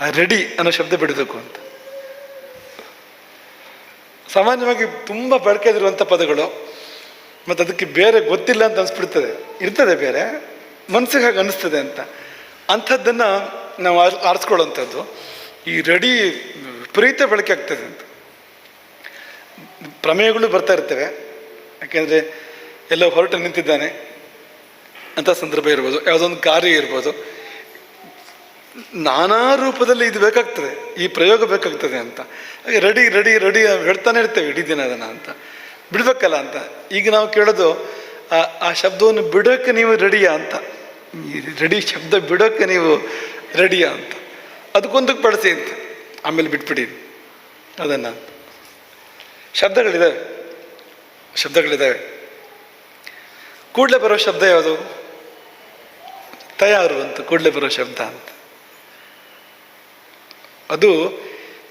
Ready ಅನ್ನೋ ಶಬ್ದ ಬಿಡಬೇಕು ಅಂತ. ಸಾಮಾನ್ಯವಾಗಿ ತುಂಬ ಬಳಕೆದಿರುವಂಥ ಪದಗಳು, ಮತ್ತು ಅದಕ್ಕೆ ಬೇರೆ ಗೊತ್ತಿಲ್ಲ ಅಂತ ಅನಿಸ್ಬಿಡ್ತದೆ. ಇರ್ತದೆ ಬೇರೆ ಮನಸ್ಸಿಗೆ ಹಾಗೆ ಅನ್ನಿಸ್ತದೆ ಅಂತ. ಅಂಥದ್ದನ್ನು ನಾವು ಆರ್, ಆರಿಸ್ಕೊಳ್ಳೋವಂಥದ್ದು, ಈ ರೆಡಿ ವಿಪರೀತ ಬಳಕೆ ಆಗ್ತದೆ ಅಂತ. ಪ್ರಮೇಯಗಳು ಬರ್ತಾ ಇರ್ತವೆ. ಯಾಕೆಂದರೆ ಎಲ್ಲ ಹೊರಟು ನಿಂತಿದ್ದಾನೆ ಅಂಥ ಸಂದರ್ಭ ಇರ್ಬೋದು ಯಾವುದೊಂದು ಕಾರ್ಯ ಇರ್ಬೋದು. ನಾನಾ ರೂಪದಲ್ಲಿ ಇದು ಬೇಕಾಗ್ತದೆ, ಈ ಪ್ರಯೋಗ ಬೇಕಾಗ್ತದೆ ಅಂತ. ಹಾಗೆ ರೆಡಿ ರೆಡಿ ರೆಡಿ ಹೇಳ್ತಾನೆ ಇರ್ತೇವೆ ಇಡೀ ದಿನ ಅದನ್ನು ಅಂತ. ಬಿಡ್ಬೇಕಲ್ಲ ಅಂತ. ಈಗ ನಾವು ಕೇಳೋದು, ಆ ಶಬ್ದವನ್ನು ಬಿಡೋಕ್ಕೆ ನೀವು ರೆಡಿಯಾ ಅಂತ. ರೆಡಿ ಶಬ್ದ ಬಿಡೋಕ್ಕೆ ನೀವು ರೆಡಿಯಾ ಅಂತ. ಅದಕ್ಕೊಂದಕ್ಕೆ ಬಳಸಿ ಅಂತ. ಆಮೇಲೆ ಬಿಟ್ಬಿಡಿ. ಅದನ್ನು. ಶಬ್ದಗಳಿದ್ದಾವೆ ಶಬ್ದಗಳಿದ್ದಾವೆ ಕೂಡಲೇ ಬರೋ ಶಬ್ದ ಯಾವುದು? ತಯಾರು ಅಂತ, ಕೂಡಲೇ ಬರೋ ಶಬ್ದ ಅಂತ. ಅದು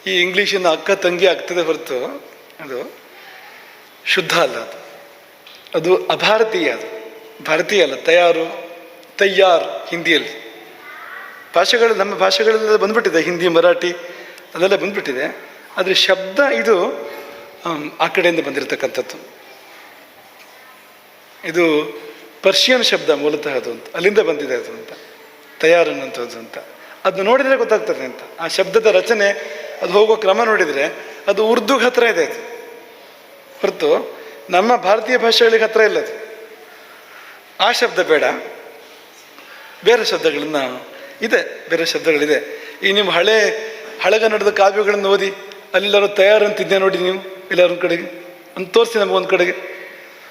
ಈ ಇಂಗ್ಲೀಷಿನ ಅಕ್ಕ ತಂಗಿ ಆಗ್ತದೆ ಹೊರತು, ಅದು ಶುದ್ಧ ಅಲ್ಲ ಅದು. ಅದು ಅಭಾರತೀಯ ಅದು. ಭಾರತೀಯ ಅಲ್ಲ, ತಯಾರು, ತಯ್ಯಾರ್ ಹಿಂದಿಯಲ್ಲಿ. ಭಾಷೆಗಳು, ನಮ್ಮ ಭಾಷೆಗಳೆಲ್ಲ ಬಂದ್ಬಿಟ್ಟಿದೆ, ಹಿಂದಿ, ಮರಾಠಿ, ಅದೆಲ್ಲ ಬಂದ್ಬಿಟ್ಟಿದೆ. ಆದರೆ ಶಬ್ದ ಇದು ಆ ಕಡೆಯಿಂದ ಬಂದಿರತಕ್ಕಂಥದ್ದು. ಇದು ಪರ್ಷಿಯನ್ ಶಬ್ದ ಮೂಲತಃ ಅದು ಅಂತ, ಅಲ್ಲಿಂದ ಬಂದಿದೆ ಅದು ಅಂತ ತಯಾರು ಅನ್ನೋಂಥದ್ದು ಅಂತ. ಅದನ್ನ ನೋಡಿದರೆ ಗೊತ್ತಾಗ್ತದೆ ಅಂತ. ಆ ಶಬ್ದದ ರಚನೆ, ಅದು ಹೋಗೋ ಕ್ರಮ ನೋಡಿದರೆ ಅದು ಉರ್ದುಗೆ ಹತ್ರ ಇದೆ ಅದು. ಹೊರತು ನಮ್ಮ ಭಾರತೀಯ ಭಾಷೆಗಳಿಗೆ ಹತ್ರ ಇಲ್ಲ ಅದು. ಆ ಶಬ್ದ ಬೇಡ. ಬೇರೆ ಶಬ್ದಗಳನ್ನ ಇದೆ, ಬೇರೆ ಶಬ್ದಗಳಿದೆ. ಈ ನಿಮ್ಮ ಹಳೆ ಹಳೆಗನ್ನಡದ ಕಾವ್ಯಗಳನ್ನು ಓದಿ, ಅಲ್ಲೆಲ್ಲರೂ ತಯಾರು ಅಂತಿದ್ದೆ ನೋಡಿ ನೀವು ಎಲ್ಲರ ಒಂದು ಕಡೆಗೆ? ಅಂತ ತೋರಿಸಿ ನಮಗೊಂದು ಕಡೆಗೆ.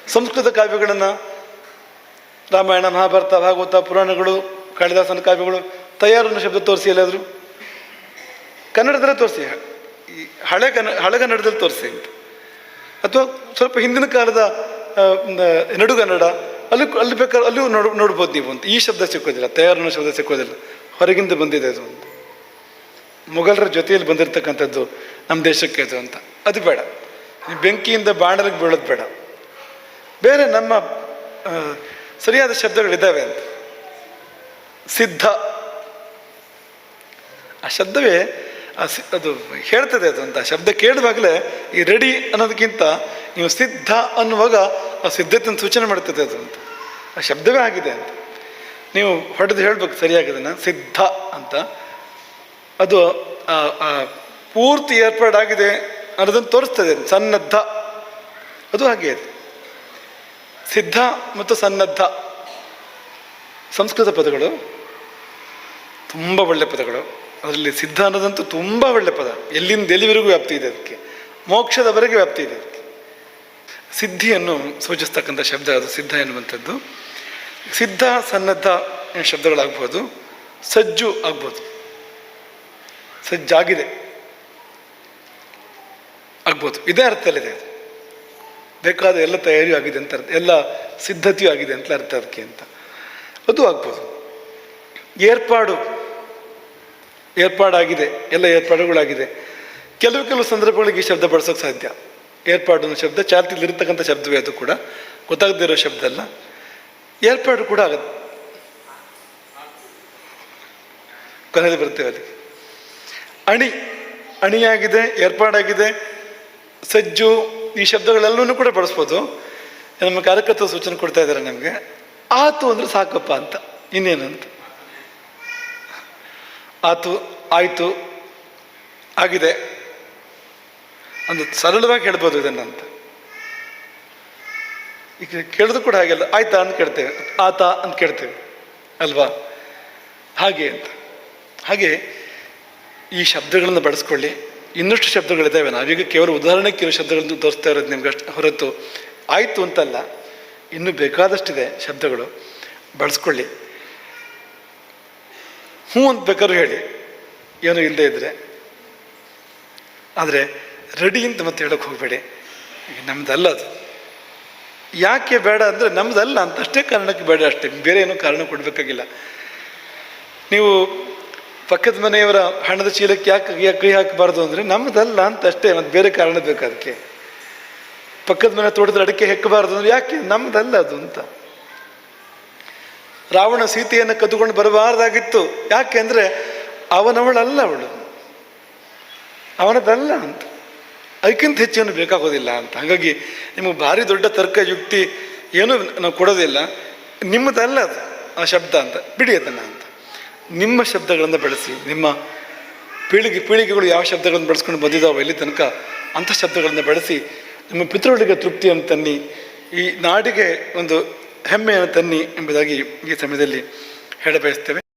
ಸಂಸ್ಕೃತ ಕಾವ್ಯಗಳನ್ನು, ರಾಮಾಯಣ, ಮಹಾಭಾರತ, ಭಾಗವತ, ಪುರಾಣಗಳು, ಕಾಳಿದಾಸನ ಕಾವ್ಯಗಳು ತಯಾರು ಅನ್ನೋ ಶಬ್ದ ತೋರಿಸಿ ಎಲ್ಲಾದರೂ? ಕನ್ನಡದಲ್ಲೇ ತೋರಿಸಿ ಈ ಹಳೆ ಕನ್ನ ಹಳೆಗನ್ನಡದಲ್ಲಿ ತೋರಿಸಿ ಅಂತ. ಅಥವಾ ಸ್ವಲ್ಪ ಹಿಂದಿನ ಕಾಲದ ನಡುಗನ್ನಡ ಅಲ್ಲಿ ಅಲ್ಲಿ ಬೇಕಾದ್ರೆ ಅಲ್ಲಿಯೂ ನೋಡ್, ನೋಡ್ಬೋದು ನೀವು ಅಂತ. ಈ ಶಬ್ದ ಸಿಕ್ಕೋದಿಲ್ಲ ತಯಾರು ಅನ್ನೋ ಶಬ್ದ ಸಿಕ್ಕೋದಿಲ್ಲ. ಹೊರಗಿಂದ ಬಂದಿದೆ ಅದು ಅಂತ. ಮೊಘಲರ ಜೊತೆಯಲ್ಲಿ ಬಂದಿರತಕ್ಕಂಥದ್ದು ನಮ್ಮ ದೇಶಕ್ಕೆ ಅದು ಅಂತ. ಅದು ಬೇಡ. ಬೆಂಕಿಯಿಂದ ಬಾಣಲಿಗೆ ಬೀಳೋದು ಬೇಡ. ಬೇರೆ ನಮ್ಮ ಸರಿಯಾದ ಶಬ್ದಗಳಿದ್ದಾವೆ ಅಂತ. ಸಿದ್ಧ. ಆ ಶಬ್ದವೇ ಅದು ಹೇಳ್ತದೆ ಅದು ಅಂತ ಶಬ್ದ ಕೇಳಿದಾಗಲೇ ಈ ರೆಡಿ ಅನ್ನೋದಕ್ಕಿಂತ ನೀವು ಸಿದ್ಧ ಅನ್ನುವಾಗ ಆ ಸಿದ್ಧತೆಯನ್ನು ಸೂಚನೆ ಮಾಡ್ತದೆ ಅದು ಅಂತ. ಆ ಶಬ್ದವೇ ಆಗಿದೆ ಅಂತ. ನೀವು ಹೊಡೆದು ಹೇಳ್ಬೇಕು ಸರಿಯಾಗಿದೆ ನಾನು ಸಿದ್ಧ ಅಂತ. ಅದು ಪೂರ್ತಿ ಏರ್ಪಾಡಾಗಿದೆ ಅನ್ನೋದನ್ನು ತೋರಿಸ್ತದೆ ಸನ್ನದ್ಧ. ಅದು ಹಾಗೆ ಇದೆ ಸಿದ್ಧ ಮತ್ತು ಸನ್ನದ್ಧ. ಸಂಸ್ಕೃತ ಪದಗಳು, ತುಂಬ ಒಳ್ಳೆ ಪದಗಳು. ಅದರಲ್ಲಿ ಸಿದ್ಧ ಅನ್ನೋದಂತೂ ತುಂಬ ಒಳ್ಳೆ ಪದ. ಎಲ್ಲಿಂದ ಎಲ್ಲಿವರೆಗೂ ವ್ಯಾಪ್ತಿ ಇದೆ ಅದಕ್ಕೆ? ಮೋಕ್ಷದವರೆಗೆ ವ್ಯಾಪ್ತಿ ಇದೆ ಅದಕ್ಕೆ. ಸಿದ್ಧಿಯನ್ನು ಸೂಚಿಸ್ತಕ್ಕಂಥ ಶಬ್ದ ಅದು, ಸಿದ್ಧ ಎನ್ನುವಂಥದ್ದು. ಸಿದ್ಧ, ಸನ್ನದ್ಧ ಶಬ್ದಗಳಾಗ್ಬೋದು. ಸಜ್ಜು ಆಗ್ಬೋದು. ಸಜ್ಜಾಗಿದೆ. ಆಗ್ಬೋದು. ಇದೇ ಅರ್ಥದಲ್ಲಿದೆ ಅದು. ಬೇಕಾದ ಎಲ್ಲ ತಯಾರಿಯೂ ಆಗಿದೆ ಅಂತ ಅರ್ಥ, ಎಲ್ಲ ಸಿದ್ಧತೆಯೂ ಆಗಿದೆ ಅಂತ ಅರ್ಥ ಅದಕ್ಕೆ ಅಂತ. ಅದು ಆಗ್ಬೋದು. ಏರ್ಪಾಡು ಏರ್ಪಾಡಾಗಿದೆ, ಎಲ್ಲ ಏರ್ಪಾಡುಗಳಾಗಿದೆ. ಕೆಲವು ಕೆಲವು ಸಂದರ್ಭಗಳಿಗೆ ಈ ಶಬ್ದ ಬಳಸೋಕೆ ಸಾಧ್ಯ. ಏರ್ಪಾಡು ಶಬ್ದ, ಚಾಲ್ತಿಯಲ್ಲಿ ಇರತಕ್ಕಂಥ ಶಬ್ದವೇ ಅದು ಕೂಡ. ಗೊತ್ತಾಗದೇ ಇರೋ ಶಬ್ದ ಅಲ್ಲ. ಏರ್ಪಾಡು ಕೂಡ ಆಗುತ್ತೆ. ಕೊನೆಯಲ್ಲಿ ಬರ್ತೇವೆ ಅಲ್ಲಿ ಅಣಿ, ಅಣಿಯಾಗಿದೆ, ಏರ್ಪಾಡಾಗಿದೆ, ಸಜ್ಜು, ಈ ಶಬ್ದಗಳೆಲ್ಲವನ್ನೂ ಕೂಡ ಬಳಸ್ಬೋದು. ನಮ್ಮ ಕಾರ್ಯಕರ್ತ ಸೂಚನೆ ಕೊಡ್ತಾ ಇದ್ದಾರೆ ನಮಗೆ. ಆತು ಅಂದ್ರೆ ಸಾಕಪ್ಪ ಅಂತ, ಇನ್ನೇನಂತ. ಆತು, ಆಯಿತು, ಆಗಿದೆ. ಒಂದು ಸರಳವಾಗಿ ಹೇಳ್ಬೋದು ಇದನ್ನು ಅಂತ. ಈಗ ಕೇಳಿದ್ರು ಕೂಡ ಹಾಗೆಲ್ಲ ಆಯ್ತಾ? ಅಂತ ಕೇಳ್ತೇವೆ. ಆತ? ಅಂತ ಕೇಳ್ತೇವೆ. ಅಲ್ವಾ? ಹಾಗೆ ಅಂತ. ಹಾಗೆ ಈ ಶಬ್ದಗಳನ್ನು ಬಳಸ್ಕೊಳ್ಳಿ. ಇನ್ನಷ್ಟು ಶಬ್ದಗಳಿದ್ದಾವೆ ನಾವೀಗ ಕೇವಲ ಉದಾಹರಣೆಗೆ ಕೆಲವು ಶಬ್ದಗಳನ್ನು ತೋರಿಸ್ತಾ ಇರೋದು ನಿಮ್ಗೆ ಅಷ್ಟು ಹೊರತು. ಆಯಿತು ಅಂತಲ್ಲ, ಇನ್ನೂ ಬೇಕಾದಷ್ಟಿದೆ ಶಬ್ದಗಳು. ಬಳಸ್ಕೊಳ್ಳಿ. ಹ್ಞೂ ಅಂತ ಬೇಕಾದ್ರೂ ಹೇಳಿ. ಏನು ಇಲ್ಲದೆ ಇದ್ದರೆ ಆದರೆ ರೆಡಿ ಅಂತ ಮತ್ತೆ ಹೇಳೋಕೆ ಹೋಗಬೇಡಿ. ನಮ್ದಲ್ಲ ಅದು. ಯಾಕೆ ಬೇಡ ಅಂದರೆ ನಮ್ದಲ್ಲ ಅಂತ ಅಷ್ಟೇ ಕಾರಣಕ್ಕೆ ಬೇಡ ಅಷ್ಟೇ. ಬೇರೆ ಏನೂ ಕಾರಣ ಕೊಡಬೇಕಾಗಿಲ್ಲ. ನೀವು ಪಕ್ಕದ ಮನೆಯವರ ಹಣದ ಚೀಲಕ್ಕೆ ಯಾಕೆ ಯಾಕೆ ಕೈ ಹಾಕಬಾರ್ದು ಅಂದರೆ ನಮ್ಮದಲ್ಲ ಅಂತ ಅಷ್ಟೇ, ಮತ್ತು ಬೇರೆ ಕಾರಣ ಬೇಕು ಅದಕ್ಕೆ? ಪಕ್ಕದ ಮನೆ ತೋಟದ ಅಡಿಕೆ ಹೆಕ್ಕಬಾರ್ದು ಅಂದರೆ ಯಾಕೆ? ನಮ್ಮದಲ್ಲ ಅದು ಅಂತ. ರಾವಣ ಸೀತೆಯನ್ನು ಕದ್ದುಕೊಂಡು ಬರಬಾರ್ದಾಗಿತ್ತು. ಯಾಕೆ ಅಂದರೆ ಅವನವಳಲ್ಲ ಅವಳು. ಅವನದಲ್ಲ ಅಂತ. ಅದಕ್ಕಿಂತ ಹೆಚ್ಚೇನು ಬೇಕಾಗೋದಿಲ್ಲ ಅಂತ. ಹಾಗಾಗಿ ನಿಮಗೆ ಭಾರಿ ದೊಡ್ಡ ತರ್ಕ ಯುಕ್ತಿ ಏನೂ ನಾವು ಕೊಡೋದಿಲ್ಲ. ನಿಮ್ಮದಲ್ಲ ಅದು, ಆ ಶಬ್ದ ಅಂತ. ಬಿಡಿ ಅದನ್ನು ಅಂತ. ನಿಮ್ಮ ಶಬ್ದಗಳನ್ನು ಬೆಳೆಸಿ. ನಿಮ್ಮ ಪೀಳಿಗೆ, ಪೀಳಿಗೆಗಳು ಯಾವ ಶಬ್ದಗಳನ್ನು ಬಳಸ್ಕೊಂಡು ಬಂದಿದ್ದಾವೆ ಇಲ್ಲಿ ತನಕ ಅಂಥ ಶಬ್ದಗಳನ್ನು ಬಳಸಿ ನಿಮ್ಮ ಪಿತೃಗಳಿಗೆ ತೃಪ್ತಿಯನ್ನು ತನ್ನಿ. ಈ ನಾಡಿಗೆ ಒಂದು ಹೆಮ್ಮೆಯನ್ನು ತನ್ನಿ ಎಂಬುದಾಗಿ ಈ ಸಮಯದಲ್ಲಿ ಹೇಳ ಬಯಸ್ತೇವೆ